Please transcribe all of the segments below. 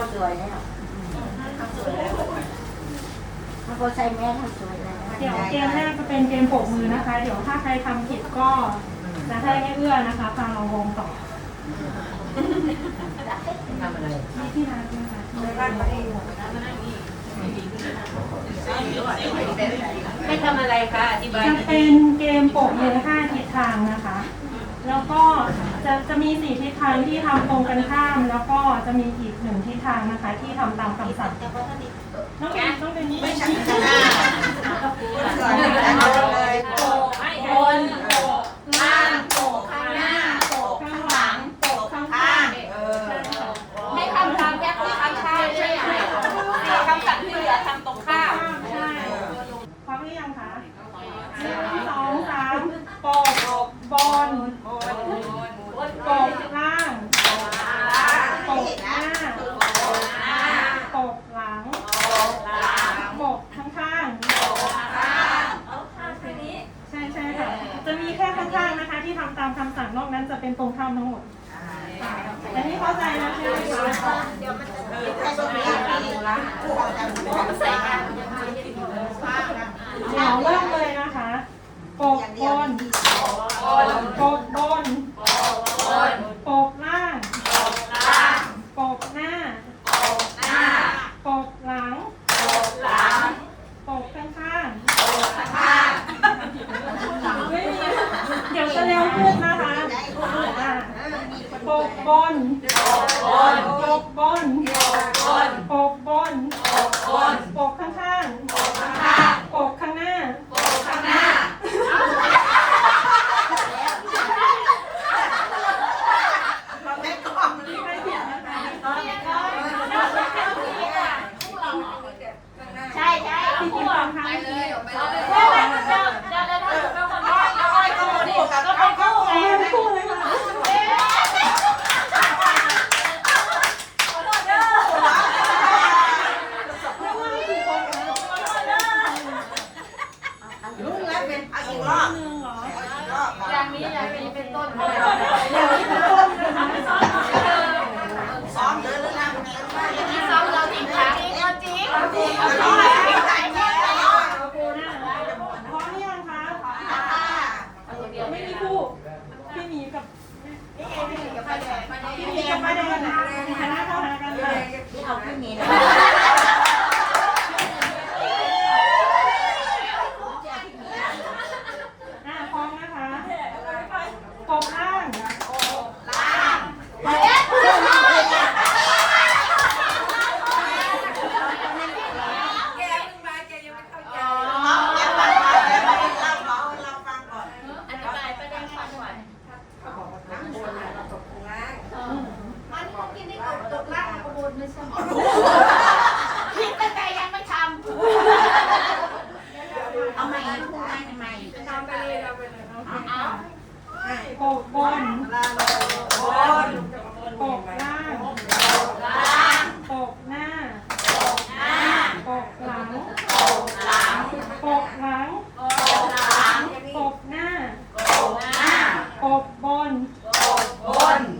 าวสวยแล้วข้สวยแล้วมันก็ใช้แม่ข้าสวยแล้วเดี๋ยวเกมแรกจะเป็นเกมปกมือนะคะ เดี๋ยวถ้าใครทำผิดก็จะให้ให้เอื้อนนะคะฟังเราวงต่อทำอะไรนี่ที่ร้านนะคะในบ้านเขาเองไม่ทำอะไรค่ะอธิบายจะเป็นเกมปกมือ จะจะมีสี่ทิศทางที่ทำตรงกันข้าม แล้วก็จะมีอีกหนึ่งทิศทางนะคะ ที่ทำตามคำสั่งน้องเป็นน้องเป็นนี่ไม่ใช่ เลยโปะบนโปะล่างโปะข้างหน้าโปะข้างหลังโปะข้างข้างเออ ไม่ทำตามแยกที่ทำข้าวใช่ไหมสี่คำสั่งที่เหลือทำตรงข้าม ใช่พร้อมหรือยังคะหนึ่งสองสามปรบบอลปรบล่างปรบหน้าปรบหลังปรบข้างๆ ใช่ใช่ค่ะ จะมีแค่ข้างๆนะคะ ที่ทำตามคำสั่งนอกนั้นจะเป็นตรงข้ามทั้งหมดอันนี้เข้าใจแล้วใช่ไหมคะเดี๋ยวเริ่มเลยนะคะปกบนปกบนปกล่างปกหน้าปกหลังปกข้างๆไม่มีเดี๋ยวจะเร็วขึ้นนะคะอะปกบน ปกบนปกบนปกข้างๆปกข้างหน้า ไม่ผิดนะคะ ใช่ใช่ ที่คุณฟังค่ะ เดี๋ยวเดี๋ยวเดี๋ยวเดี๋ยวเป็นคนที่เราอ้อยคู่ดิก็เป็นคู่ ใช่ไม่พูดเลยค่ะไม่ว่ากี่คนนะ รุ่นแล้วเป็นเอาอีก รอบหนึ่งเหรอย่างนี้อย่างนี้เป็นต้นเดี๋ยวที่เป็นต้นซ้อมเดินแล้วนะซ้อมเราจริงจังเราจริงเราจริงเอาเราอีจริกงแล้วโอเคนะพร้อมหรือยังคะไม่มีคู่พี่หมีกับพี่หมีกับป้าแดงนะหันหน้าเข้าหากันเลยที่เอาขึ้นนี้นะอะพร้อมนะคะปกล่าง เราฟังก่อนเราฟังก่อน อธิบายประเด็นฟังก่อน มันกินได้กับตกล่างก ระบวนไม่ใช่คิดแต่ยังไม่ทำเอาใหม่พูดใหม่ใหม่ทำไปเลยเราไปเลยเอาปกบนปกล่างปกหน้าปกหลังปกหลังปกหน้าปกบน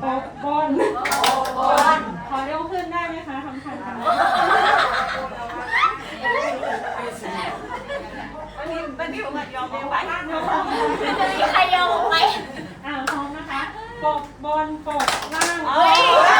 ปกบนขอเร็วขึ้นได้ไหมคะทำทันกัน จะมีใครยอมไหมอ่าพร้อมนะคะปกบนปกล่างเฮ้ยยัง